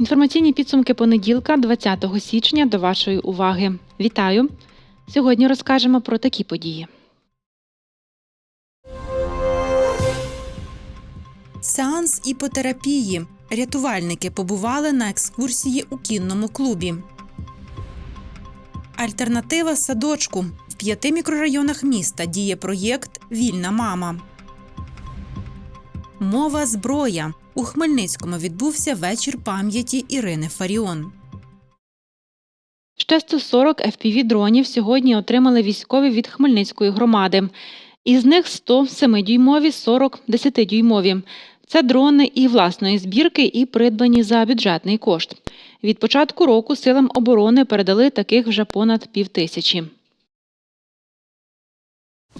Інформаційні підсумки понеділка, 20 січня, до вашої уваги. Вітаю! Сьогодні розкажемо про такі події. Сеанс іпотерапії. Рятувальники побували на екскурсії у кінному клубі. Альтернатива садочку. В п'яти мікрорайонах міста діє проєкт Вільна мама. Мова зброя. У Хмельницькому відбувся вечір пам'яті Ірини Фаріон. Ще 140 FPV-дронів сьогодні отримали військові від Хмельницької громади. Із них 100 7-дюймові, 40 10-дюймові. Це дрони і власної збірки, і придбані за бюджетний кошт. Від початку року силам оборони передали таких вже понад півтисячі.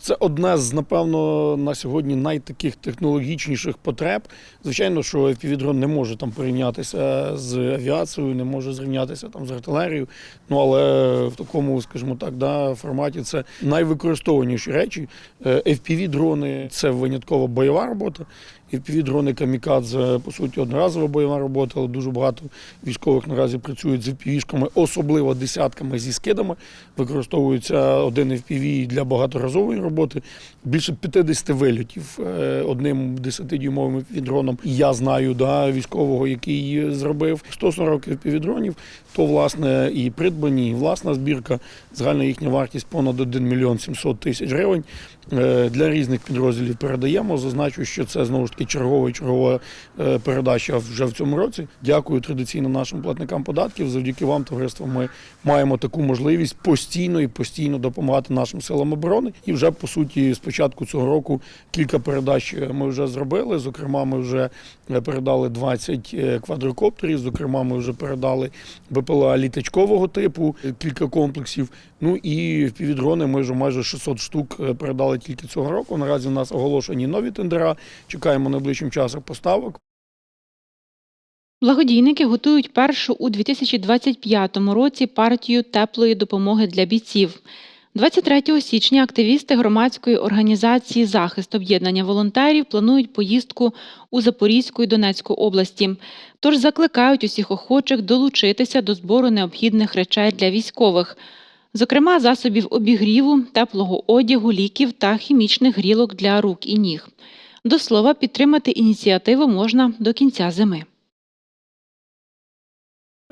Це одна з, напевно, на сьогодні найтаких технологічніших потреб. Звичайно, що FPV-дрон не може там порівнятися з авіацією, не може зрівнятися там з артилерією. Ну але в такому, скажімо так, да, форматі це найвикористованіші речі. Е, FPV-дрони це виняткова бойова робота. FPV-дрони камікадзе, по суті, одноразова бойова робота, але дуже багато військових наразі працюють з FPV-шками, особливо десятками зі скидами. Використовується один FPV для багаторазової роботи. Більше 50 вильотів е, одним 10-дюймовим FPV-дроном. Я знаю да, військового, який зробив 140 FPV-дронів, то власне і придбані, і власна збірка. Загальна їхня вартість понад 1 мільйон 700 тисяч гривень. Е, Для різних підрозділів передаємо. Зазначу, що це знову ж таки чергова чергова е, передача вже в цьому році. Дякую традиційно нашим платникам податків. Завдяки вам, товариство, ми маємо таку можливість постійно і постійно допомагати нашим силам оборони. І вже по суті, з початку цього року кілька передач ми вже зробили. Зокрема, ми вже е, передали 20 квадрокоптерів. Зокрема, ми вже передали БПЛА літачкового типу, е, кілька комплексів. Ну і в півдрони ми вже майже 600 штук е, передали тільки цього року. Наразі у нас оголошені нові тендера. Чекаємо найближчим часом поставок. Благодійники готують першу у 2025 році партію теплої допомоги для бійців. 23 січня активісти громадської організації Захист об'єднання волонтерів планують поїздку у Запорізьку і Донецьку області. Тож закликають усіх охочих долучитися до збору необхідних речей для військових, зокрема засобів обігріву, теплого одягу, ліків та хімічних грілок для рук і ніг. До слова, підтримати ініціативу можна до кінця зими.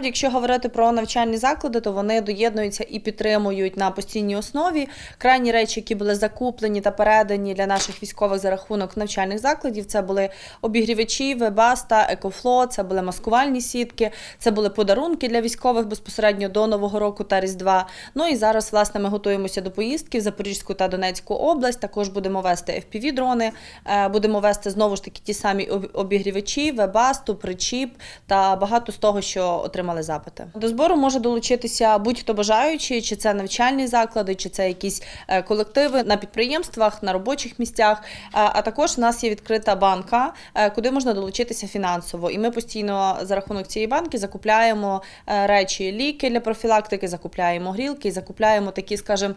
Якщо говорити про навчальні заклади, то вони доєднуються і підтримують на постійній основі крайні речі, які були закуплені та передані для наших військових за рахунок навчальних закладів. Це були обігрівачі, Вебаста, Екофло, це були маскувальні сітки, це були подарунки для військових безпосередньо до Нового року та Різдва. Ну і зараз, власне, ми готуємося до поїздки в Запорізьку та Донецьку область. Також будемо вести FPV-дрони, е, будемо вести знову ж таки ті самі обігрівачі, Вебасту, причіп та багато з того, що отримали запити. До збору може долучитися будь-хто бажаючий, чи це навчальні заклади, чи це якісь е, колективи на підприємствах, на робочих місцях. Е, А також в нас є відкрита банка, е, куди можна долучитися фінансово. І ми постійно за рахунок цієї банки закупляємо речі, ліки для профілактики, закупляємо грілки, закупляємо такі, скажімо,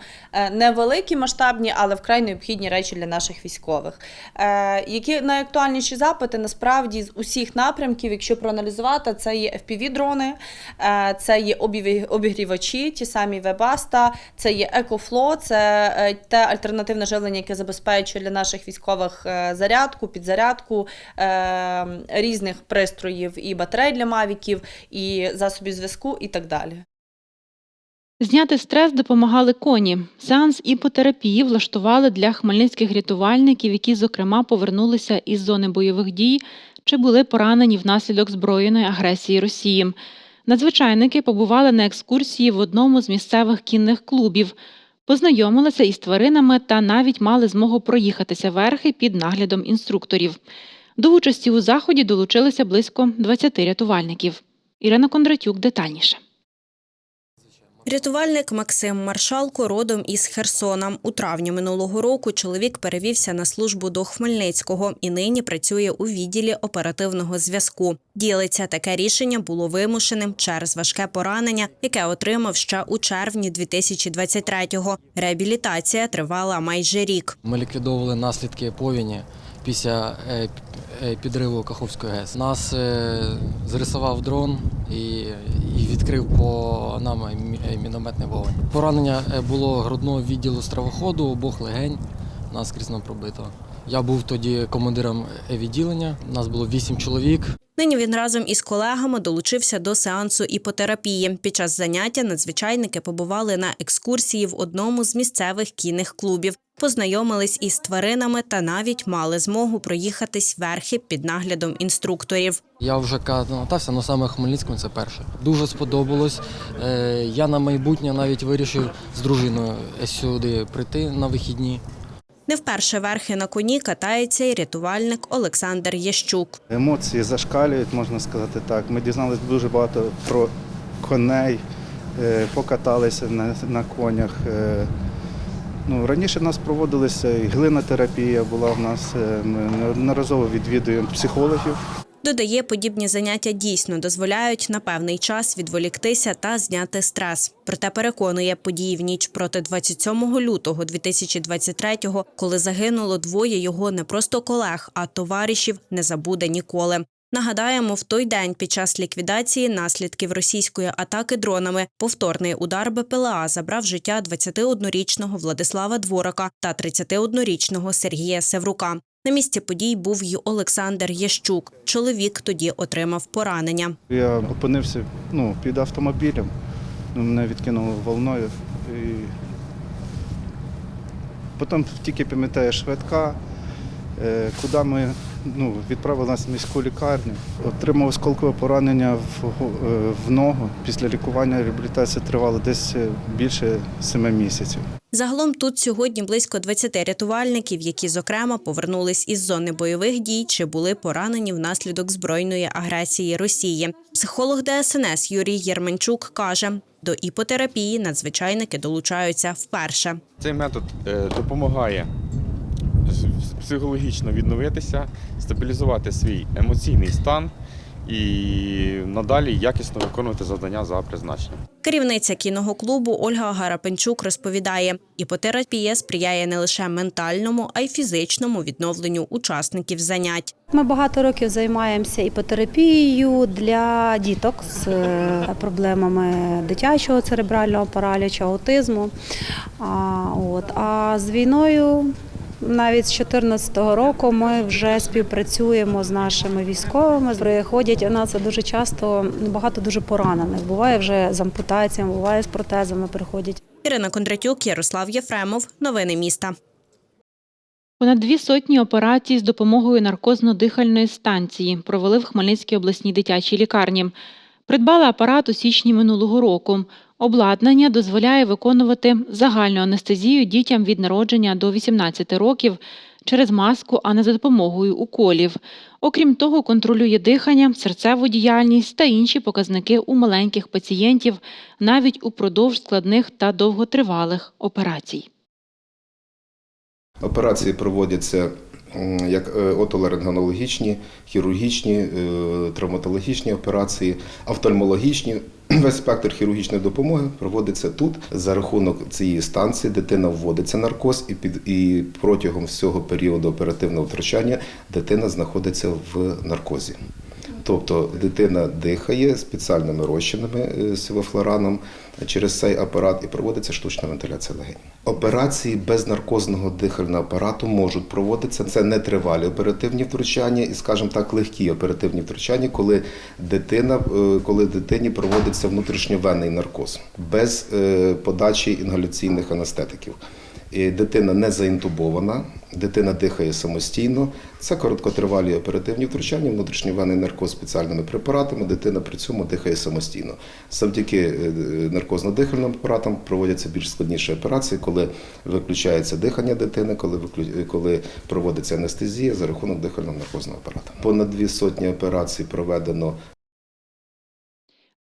невеликі масштабні, але вкрай необхідні речі для наших військових. Які найактуальніші запити насправді з усіх напрямків, якщо проаналізувати, це є FPV-дрони, е, це є обігрівачі, ті самі Вебаста, це є Екофло, це е, те альтернативне живлення, яке забезпечує для наших військових е, зарядку, підзарядку е, різних пристроїв і батарей для мавіків, і засобів зв'язку, і так далі. Зняти стрес допомагали коні. Сеанс іпотерапії влаштували для хмельницьких рятувальників, які, зокрема, повернулися із зони бойових дій чи були поранені внаслідок збройної агресії Росії. Надзвичайники побували на екскурсії в одному з місцевих кінних клубів, познайомилися із тваринами та навіть мали змогу проїхатися верхи під наглядом інструкторів. До участі у заході долучилися близько 20 рятувальників. Ірина Кондратюк детальніше. Рятувальник Максим Маршалко родом із Херсона. У травні минулого року чоловік перевівся на службу до Хмельницького і нині працює у відділі оперативного зв'язку. Ділиться таке рішення було вимушеним через важке поранення, яке отримав ще у червні 2023-го. Реабілітація тривала майже рік. Ми ліквідовували наслідки повені після е, е, підриву Каховської ГЕС. Нас е, зрисував дрон і, відкрив по нам мі- мінометний вогонь. Поранення було грудного відділу стравоходу, обох легень, наскрізно пробито. Я був тоді командиром відділення. Нас було вісім чоловік. Нині він разом із колегами долучився до сеансу іпотерапії. Під час заняття надзвичайники побували на екскурсії в одному з місцевих кінних клубів, познайомились із тваринами та навіть мали змогу проїхатись верхи під наглядом інструкторів. Я вже катався, але саме в Хмельницькому це перше. Дуже сподобалось. Е, Я на майбутнє навіть вирішив з дружиною сюди прийти на вихідні. Не вперше верхи на коні катається і рятувальник Олександр Ящук. Емоції зашкалюють, можна сказати так. Ми дізналися дуже багато про коней, е, покаталися на, на конях. Ну, раніше в нас проводилася і глинотерапія була в нас. е, Ми неодноразово відвідуємо психологів. Додає, подібні заняття дійсно дозволяють на певний час відволіктися та зняти стрес. Проте переконує, події в ніч проти 27 лютого 2023-го, коли загинуло двоє його не просто колег, а товаришів, не забуде ніколи. Нагадаємо, в той день під час ліквідації наслідків російської атаки дронами повторний удар БПЛА забрав життя 21-річного Владислава Дворака та 31-річного Сергія Севрука. На місці подій був й Олександр Ящук. Чоловік тоді отримав поранення. Я опинився ну, під автомобілем, ну, мене відкинуло волною. І... Потім тільки пам'ятаю швидка, е, куди ми ну, відправили нас в міську лікарню. Отримав осколкове поранення в, е, в ногу. Після лікування реабілітація тривала десь е, більше семи місяців. Загалом тут сьогодні близько 20 рятувальників, які, зокрема, повернулись із зони бойових дій чи були поранені внаслідок збройної агресії Росії. Психолог ДСНС Юрій Єрменчук каже, до іпотерапії надзвичайники долучаються вперше. Цей метод е, допомагає психологічно відновитися, стабілізувати свій емоційний стан і надалі якісно виконувати завдання за призначенням. Керівниця кінного клубу Ольга Гарапенчук розповідає, іпотерапія сприяє не лише ментальному, а й фізичному відновленню учасників занять. Ми багато років займаємося іпотерапією для діток з е, проблемами дитячого церебрального паралічу, аутизму. А, от. а з війною навіть з 2014 року ми вже співпрацюємо з нашими військовими. Приходять у нас дуже часто багато дуже поранених. Буває вже з ампутаціями, буває з протезами приходять. Ірина Кондратюк, Ярослав Єфремов. Новини міста. Понад дві сотні операцій з допомогою наркозно-дихальної станції провели в Хмельницькій обласній дитячій лікарні. Придбали апарат у січні минулого року. Обладнання дозволяє виконувати загальну анестезію дітям від народження до 18 років через маску, а не за допомогою уколів. Окрім того, контролює дихання, серцеву діяльність та інші показники у маленьких пацієнтів навіть упродовж складних та довготривалих операцій. Операції проводяться як е, отоларингонологічні, хірургічні, е, травматологічні операції, офтальмологічні. Весь спектр хірургічної допомоги проводиться тут. За рахунок цієї станції дитина вводиться наркоз, і під і протягом всього періоду оперативного втручання дитина знаходиться в наркозі. Тобто дитина дихає спеціальними розчинами е, сивофлораном через цей апарат і проводиться штучна вентиляція легень. Операції без наркозного дихального апарату можуть проводитися. Це не тривалі оперативні втручання і, скажімо так, легкі оперативні втручання, коли дитина, е, коли дитині проводиться внутрішньовенний наркоз без е, подачі інгаляційних анестетиків. І Дитина не заінтубована, дитина дихає самостійно. Це короткотривалі оперативні втручання, внутрішньовенний наркоз спеціальними препаратами. Дитина при цьому дихає самостійно. Завдяки е, наркозно-дихальним апаратам проводяться більш складніші операції, коли виключається дихання дитини, коли коли проводиться анестезія за рахунок дихально наркозного апарата. Понад дві сотні операцій проведено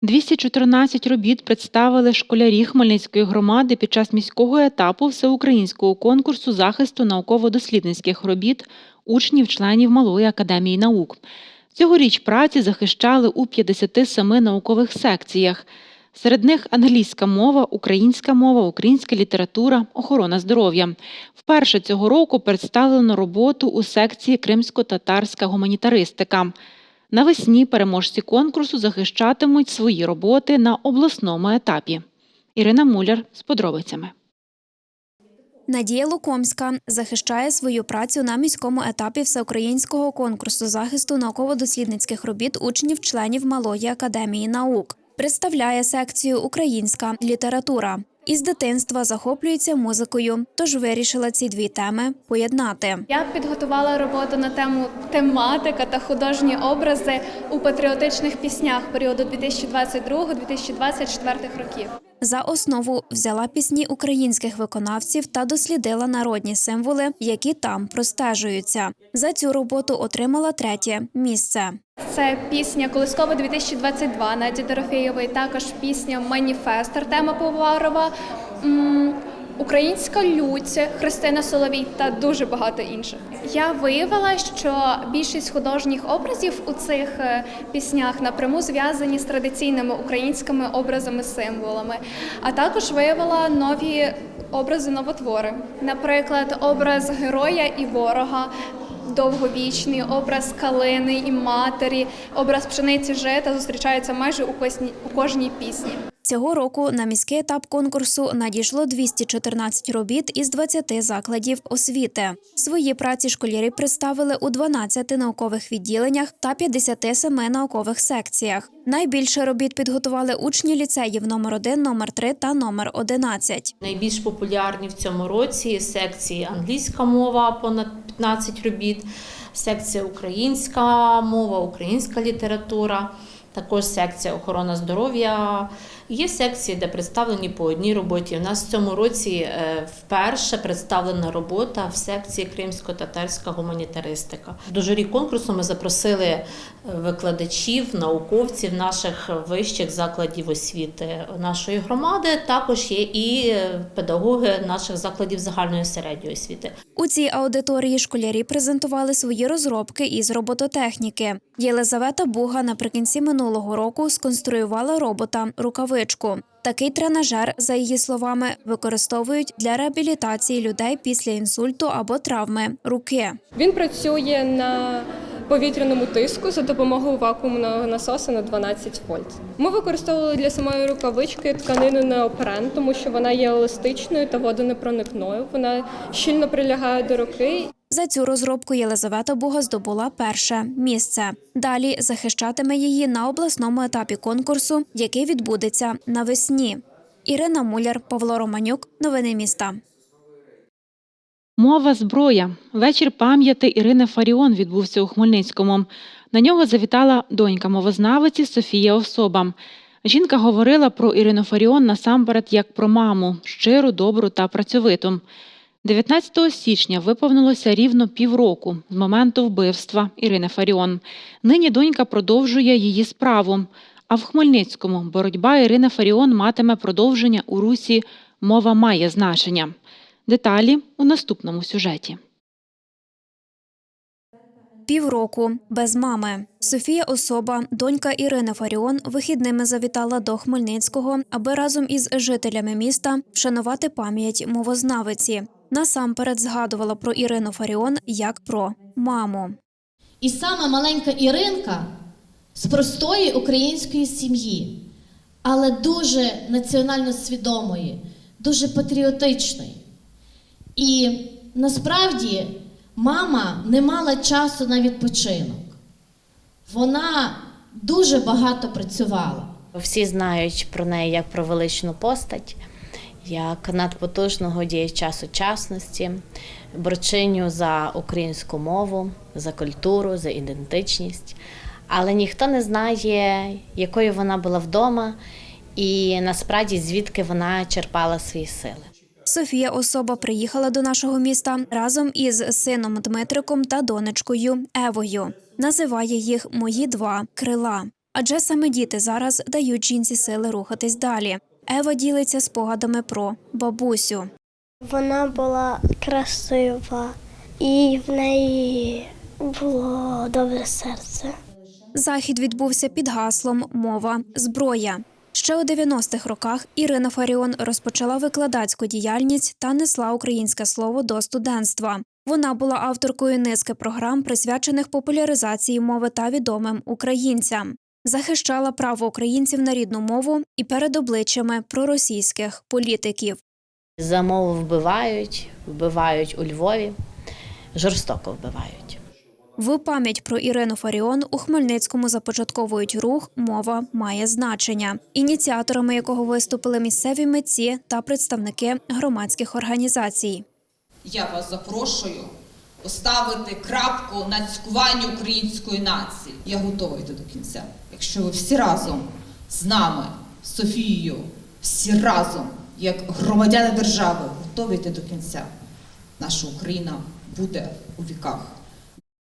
214 робіт представили школярі Хмельницької громади під час міського етапу всеукраїнського конкурсу захисту науково-дослідницьких робіт учнів-членів Малої академії наук. Цьогоріч праці захищали у 57 наукових секціях. Серед них англійська мова, українська мова, українська література, охорона здоров'я. Вперше цього року представлено роботу у секції кримсько-татарська гуманітаристика. Навесні переможці конкурсу захищатимуть свої роботи на обласному етапі. Ірина Муляр з подробицями. Надія Лукомська захищає свою працю на міському етапі всеукраїнського конкурсу захисту науково-дослідницьких робіт учнів-членів Малої академії наук. Представляє секцію Українська література. Із дитинства захоплюється музикою, тож вирішила ці дві теми поєднати. Я підготувала роботу на тему тематика та художні образи у патріотичних піснях періоду 2022-2024 років. За основу взяла пісні українських виконавців та дослідила народні символи, які там простежуються. За цю роботу отримала третє місце. Це пісня Колискова 2022 Наді Дорофєєвої, також пісня Маніфест Артема Поварова, Українська лють Христина Соловій та дуже багато інших. Я виявила, що більшість художніх образів у цих е, піснях напряму зв'язані з традиційними українськими образами, символами, а також виявила нові образи новотвори. Наприклад, образ героя і ворога. Довговічний образ калини і матері, образ пшениці жита зустрічається майже у кожній пісні. Цього року на міський етап конкурсу надійшло 214 робіт із 20 закладів освіти. Свої праці школярі представили у 12 наукових відділеннях та 57 наукових секціях. Найбільше робіт підготували учні ліцеїв номер 1, номер 3 та номер 11. Найбільш популярні в цьому році секції англійська мова, понад 15 робіт, секція українська мова, українська література, також секція охорона здоров'я. Є секції, де представлені по одній роботі. У нас в цьому році е, вперше представлена робота в секції кримсько-татарська гуманітаристика. До журі конкурсу ми запросили е, викладачів, науковців наших вищих закладів освіти нашої громади. Також є і е, педагоги наших закладів загальної середньої освіти. У цій аудиторії школярі презентували свої розробки із робототехніки. Єлизавета Буга наприкінці минулого року сконструювала робота рукавичку. Такий тренажер, за її словами, використовують для реабілітації людей після інсульту або травми руки. Він працює на повітряному тиску за допомогою вакуумного насосу на 12 вольт. Ми використовували для самої рукавички тканину неопрен, тому що вона є еластичною та водонепроникною. Вона щільно прилягає до руки. За цю розробку Єлизавета Буга здобула перше місце. Далі захищатиме її на обласному етапі конкурсу, який відбудеться навесні. Ірина Муляр, Павло Романюк. Новини міста. Мова зброя. Вечір пам'яті Ірини Фаріон відбувся у Хмельницькому. На нього завітала донька мовознавиці Софія Особа. Жінка говорила про Ірину Фаріон насамперед як про маму, щиру, добру та працьовиту. 19 січня виповнилося рівно півроку з моменту вбивства Ірини Фаріон. Нині донька продовжує її справу. А в Хмельницькому боротьба Ірини Фаріон матиме продовження у русі Мова має значення. Деталі у наступному сюжеті. Півроку без мами. Софія Особа, донька Ірини Фаріон, вихідними завітала до Хмельницького, аби разом із жителями міста вшанувати пам'ять мовознавиці. Насамперед згадувала про Ірину Фаріон як про маму. І саме маленька Іринка з простої української сім'ї, але дуже національно свідомої, дуже патріотичної. І насправді мама не мала часу на відпочинок. Вона дуже багато працювала. Всі знають про неї як про величну постать, як надпотужного діяча сучасності, борчиню за українську мову, за культуру, за ідентичність. Але ніхто не знає, якою вона була вдома, і насправді звідки вона черпала свої сили. Софія Особа приїхала до нашого міста разом із сином Дмитриком та донечкою Евою. Називає їх мої два крила. Адже саме діти зараз дають жінці сили рухатись далі. Ева ділиться спогадами про бабусю. Вона була красива і в неї було добре серце. Захід відбувся під гаслом Мова зброя. Ще у 90-х роках Ірина Фаріон розпочала викладацьку діяльність та несла українське слово до студентства. Вона була авторкою низки програм, присвячених популяризації мови та відомим українцям. Захищала право українців на рідну мову і перед обличчями проросійських політиків. За мову вбивають, вбивають у Львові, жорстоко вбивають. В пам'ять про Ірину Фаріон у Хмельницькому започатковують рух Мова має значення, ініціаторами якого виступили місцеві митці та представники громадських організацій. Я вас запрошую поставити крапку на цькуванні української нації. Я готова йти до кінця. Якщо ви всі разом з нами, з Софією, всі разом, як громадяни держави, готові йти до кінця, наша Україна буде у віках.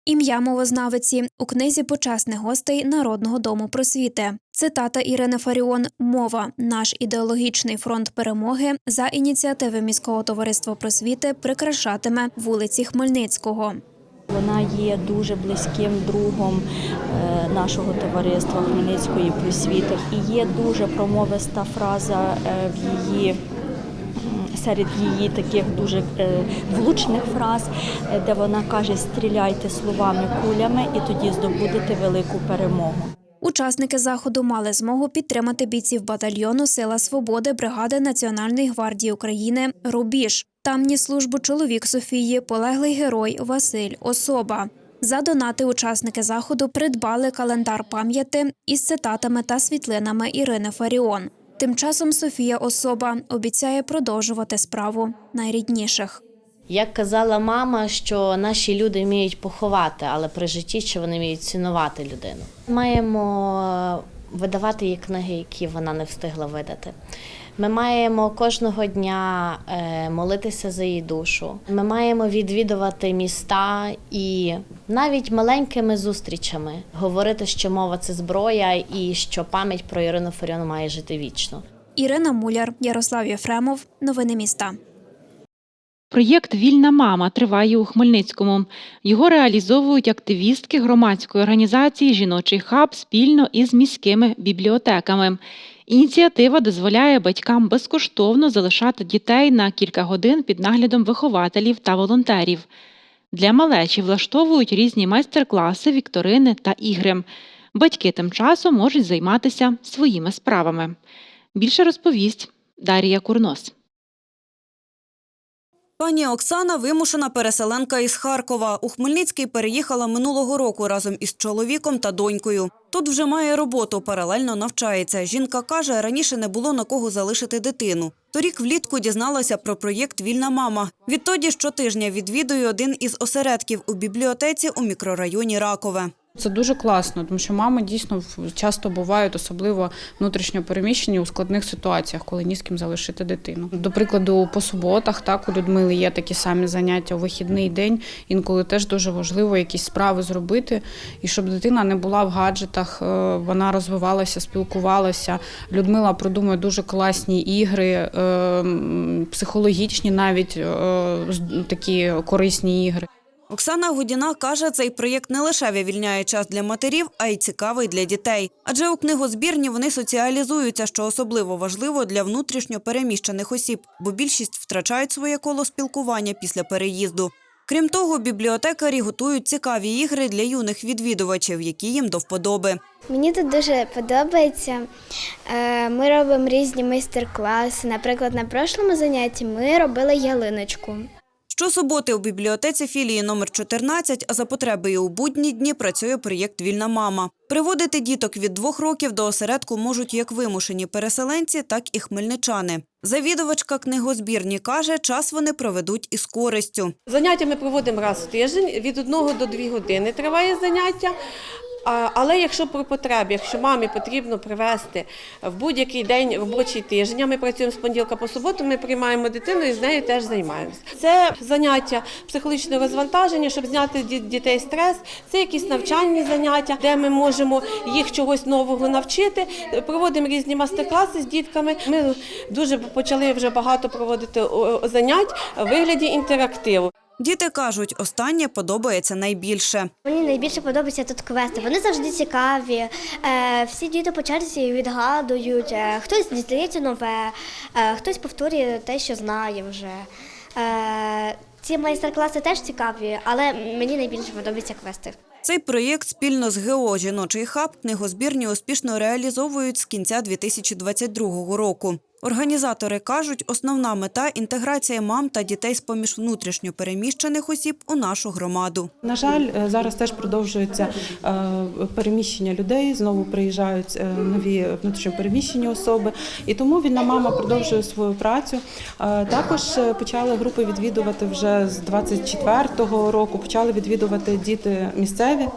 Ім'я мовознавиці у книзі почесних гостей Народного дому просвіти. Цитата Ірини Фаріон Мова наш ідеологічний фронт перемоги за ініціативи міського товариства просвіти прикрашатиме вулиці Хмельницького. Вона є дуже близьким другом е, нашого товариства Хмельницької просвіти і є дуже промовиста фраза е, в її. Серед її таких дуже е, влучних фраз, е, де вона каже: стріляйте словами кулями, і тоді здобудете велику перемогу. Учасники заходу мали змогу підтримати бійців батальйону Сила свободи бригади Національної гвардії України Рубіж. Там ніс службу чоловік Софії, полеглий герой Василь Особа. За донати учасники заходу придбали календар пам'яті із цитатами та світлинами Ірини Фаріон. Тим часом Софія Особа обіцяє продовжувати справу найрідніших. Як казала мама, що наші люди вміють поховати, але при житті чи вони вміють цінувати людину. Маємо видавати її книги, які вона не встигла видати. Ми маємо кожного дня е, молитися за її душу. Ми маємо відвідувати міста і навіть маленькими зустрічами говорити, що мова це зброя, і що пам'ять про Ірину Фаріон має жити вічно. Ірина Муляр, Ярослав Єфремов. Новини міста. Проєкт Вільна мама триває у Хмельницькому. Його реалізовують активістки громадської організації Жіночий хаб спільно із міськими бібліотеками. Ініціатива дозволяє батькам безкоштовно залишати дітей на кілька годин під наглядом вихователів та волонтерів. Для малечі влаштовують різні майстер-класи, вікторини та ігри. Батьки тим часом можуть займатися своїми справами. Більше розповість Дарія Курнос. Пані Оксана вимушена переселенка із Харкова. У Хмельницький переїхала минулого року разом із чоловіком та донькою. Тут вже має роботу, паралельно навчається. Жінка каже, раніше не було на кого залишити дитину. Торік влітку дізналася про проєкт Вільна мама. Відтоді щотижня відвідує один із осередків у бібліотеці у мікрорайоні Ракове. Це дуже класно, тому що мами дійсно часто бувають, особливо внутрішньо переміщені у складних ситуаціях, коли ні з ким залишити дитину. До прикладу, по суботах так у Людмили є такі самі заняття у вихідний день. Інколи теж дуже важливо якісь справи зробити, і щоб дитина не була в гаджетах, е, вона розвивалася, спілкувалася. Людмила продумує дуже класні ігри, е, психологічні, навіть е, такі корисні ігри. Оксана Гудіна каже, цей проєкт не лише вивільняє час для матерів, а й цікавий для дітей. Адже у книгозбірні вони соціалізуються, що особливо важливо для внутрішньо переміщених осіб, бо більшість втрачають своє коло спілкування після переїзду. Крім того, бібліотекарі готують цікаві ігри для юних відвідувачів, які їм до вподоби. Мені тут дуже подобається. Е, Ми робимо різні майстер-класи. Наприклад, на прошлому занятті ми робили ялиночку. Щосуботи у бібліотеці філії номер 14, а за потреби у будні дні працює проєкт Вільна мама. Приводити діток від двох років до осередку можуть як вимушені переселенці, так і хмельничани. Завідувачка книгозбірні каже, час вони проведуть із користю. Заняття ми проводимо раз в тиждень, від 1 до 2 години триває заняття. Але якщо при потребі, якщо мамі потрібно привезти в будь-який день робочий тиждень, ми працюємо з понеділка по суботу, ми приймаємо дитину і з нею теж займаємося. Це заняття психологічного розвантаження, щоб зняти дітей стрес. Це якісь навчальні заняття, де ми можемо їх чогось нового навчити. Проводимо різні мастер-класи з дітками. Ми дуже почали вже багато проводити занять в вигляді інтерактиву. Діти кажуть, останнє подобається найбільше. Мені найбільше подобаються тут квести. Вони завжди цікаві. Е, всі діти по черзі відгадують. Е, хтось дізнається нове, е, хтось повторює те, що знає вже. Ці майстер-класи теж цікаві, але мені найбільше подобаються квести. Цей проєкт спільно з ГО «Жіночий хаб» книгозбірні успішно реалізовують з кінця 2022 року. Організатори кажуть, основна мета – інтеграція мам та дітей з-поміж внутрішньо переміщених осіб у нашу громаду. На жаль, е, зараз теж продовжується е, переміщення людей. Знову приїжджають е, нові внутрішньопереміщені особи, і тому вільна мама продовжує свою працю. Також почали групи відвідувати вже з 24-го року. Почали відвідувати діти місцеві,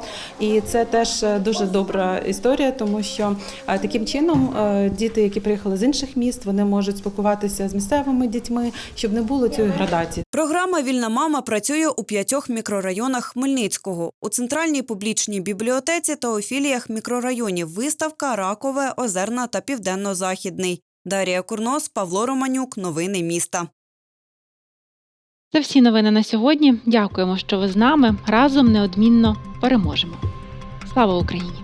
і це теж дуже добра історія, тому що таким чином діти, які приїхали з інших міст, вони можуть спілкуватися з місцевими дітьми, щоб не було цієї градації. Програма «Вільна мама» працює у п'ятьох мікрорайонах Хмельницького. У центральній публічній бібліотеці та у філіях мікрорайонів Виставка, Ракове, Озерна та Південно-Західний. Дарія Курнос, Павло Романюк. Новини міста. Це всі новини на сьогодні. Дякуємо, що ви з нами. Разом неодмінно переможемо. Слава Україні!